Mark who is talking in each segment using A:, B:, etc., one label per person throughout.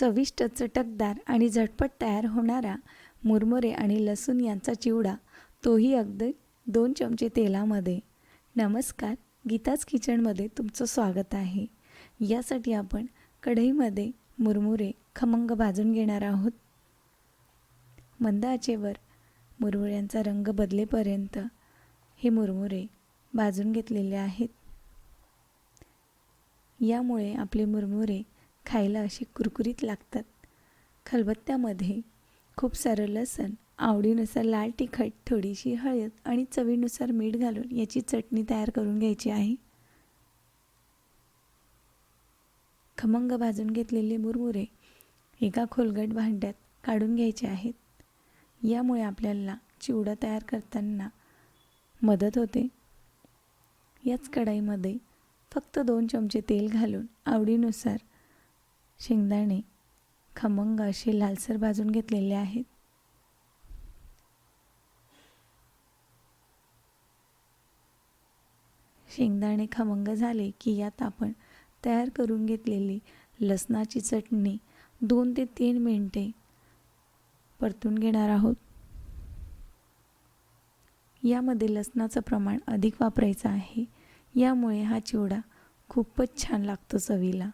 A: चविष्ट चटकदार आणि झटपट तयार होणारा मुरमुरे आणि लसूण यांचा चिवडा तोही अगदी दोन चमचे तेलामध्ये. नमस्कार गीताज किचनमध्ये तुमचं स्वागत आहे. यासाठी आपण कढईमध्ये मुरमुरे खमंग भाजून घेणार आहोत. मंद आचेवर मुरमुऱ्यांचा रंग बदलेपर्यंत हे मुरमुरे भाजून घेतलेले आहेत. यामुळे आपले मुरमुरे खायला अशी कुरकुरीत लागतात. खलबत्त्यामध्ये खूप सारं लसण आवडीनुसार लाल तिखट थोडीशी हळद आणि चवीनुसार मीठ घालून याची चटणी तयार करून घ्यायची आहे. खमंग भाजून घेतलेले मुरमुरे एका खोलगट भांड्यात काढून घ्यायचे आहेत. यामुळे आपल्याला चिवडा तयार करताना मदत होते. याच कढाईमध्ये फक्त दोन चमचे तेल घालून आवडीनुसार शेंगदाणे खमंग असे लालसर भाजून घेतलेले आहेत. शेंगदाणे खमंग झाले की यात आपण तयार करून घेतलेली लसणाची चटणी दोन ते तीन मिनटे परतून घेणार आहोत. यामध्ये लसणाचं प्रमाण अधिक वापरायचं आहे. यामुळे हा चिवडा खूपच छान लागतो चवीला.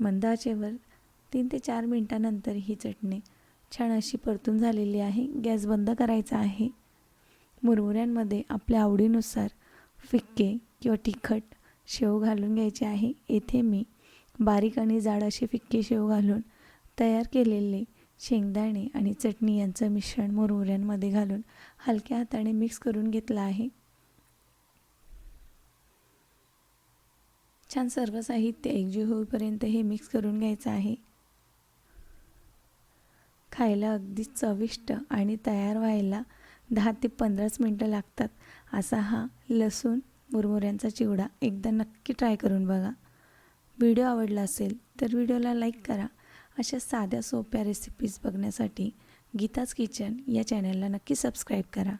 A: मंद आचेवर तीन ते चार मिनटानंतर ही चटणी छान अशी परतून झालेली आहे. गॅस बंद करायचा आहे. मुरमुऱ्यांमध्ये आपल्या आवडीनुसार फिक्के किंवा तिखट शेव घालून घ्यायचे आहे. येथे मी बारीक आणि जाड असे फिक्के शेव घालून तयार केलेले शेंगदाणे आणि चटणी यांचं मिश्रण मुरमुऱ्यांमध्ये घालून हलक्या हाताने मिक्स करून घेतलं आहे. छान सर्व साहित्य एकजीव होईपर्यंत हे मिक्स करून घ्यायचं आहे. खायला अगदी चविष्ट आणि तयार व्हायला दहा ते पंधराच मिनटं लागतात. असा हा लसूण मुरमुऱ्यांचा चिवडा एकदा नक्की ट्राय करून बघा. व्हिडिओ आवडला असेल तर व्हिडिओला लाईक करा. अशा साध्या सोप्या रेसिपीज बघण्यासाठी गीताज किचन या चॅनलला नक्की सबस्क्राईब करा.